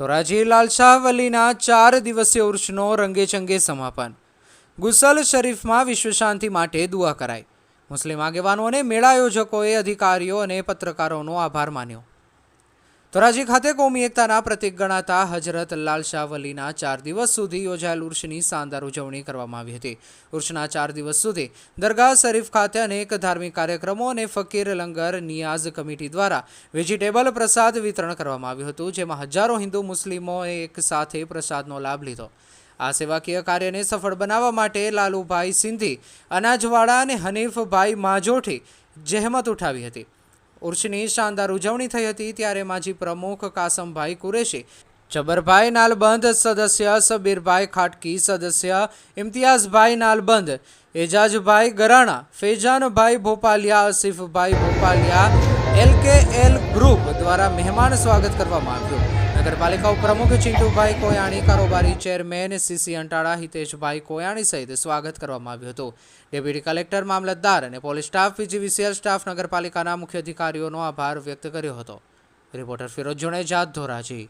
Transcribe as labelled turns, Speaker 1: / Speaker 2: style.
Speaker 1: ધોરાજી લાલશાહ વલીના ચાર દિવસીય ઉર્ષનો રંગેચંગે સમાપન. ગુસલ શરીફમાં વિશ્વ શાંતિ માટે દુઆ કરાઈ. મુસ્લિમ આગેવાનો અને મેળા આયોજકોએ અધિકારીઓ અને પત્રકારોનો આભાર માન્યો. ધોરાજી ખાતે કોમી એકતાના પ્રતિક ગણાતા હજરત લાલશાહ વલીના ચાર દિવસ સુધી યોજાયેલ ઉર્ષની શાનદાર ઉજવણી કરવામાં આવી હતી. ઉર્ષના ચાર દિવસ સુધી દરગાહ શરીફ ખાતે અનેક ધાર્મિક કાર્યક્રમો અને ફકીર લંગર નિયાઝ કમિટી દ્વારા વેજીટેબલ પ્રસાદ વિતરણ કરવામાં આવ્યું હતું, જેમાં હજારો હિન્દુ મુસ્લિમોએ એક સાથે પ્રસાદનો લાભ લીધો. આ સેવાકીય કાર્યને સફળ બનાવવા માટે લાલુભાઈ સિંધી અનાજવાડા અને હનીફભાઈ માજોઠી જહેમત ઉઠાવી હતી. ઉર્ષની શાનદાર ઉજવણી થઈ હતી ત્યારે માજી પ્રમુખ કાસમભાઈ કુરેશી, જબરભાઈ નાલબંધ સદસ્ય સબીરભાઈ ખાટકી સદસ્ય, Imtiyazbhai Nalbandh, Ejajbhai Garana, Fejanbhai Bhopaliya, Asifbhai Bhopaliya L K L group દ્વારા મહેમાન સ્વાગત કરવામાં આવ્યું. નગરપાલિકા ઉપપ્રમુખ ચિંટુભાઈ કોયાણી, કારોબારી chairman C C Antala, Hiteshbhai Koyani સહિત સ્વાગત કરવામાં આવ્યું હતું. ડેપ્યુટી કલેક્ટર, મામલતદાર અને પોલીસ સ્ટાફ, પીજીવીસીએલ સ્ટાફ નગરપાલિકાના મુખ્ય અધિકારીઓનો આભાર વ્યક્ત કર્યો હતો. રિપોર્ટર ફિરોજ જોણેજા ધોરાજી.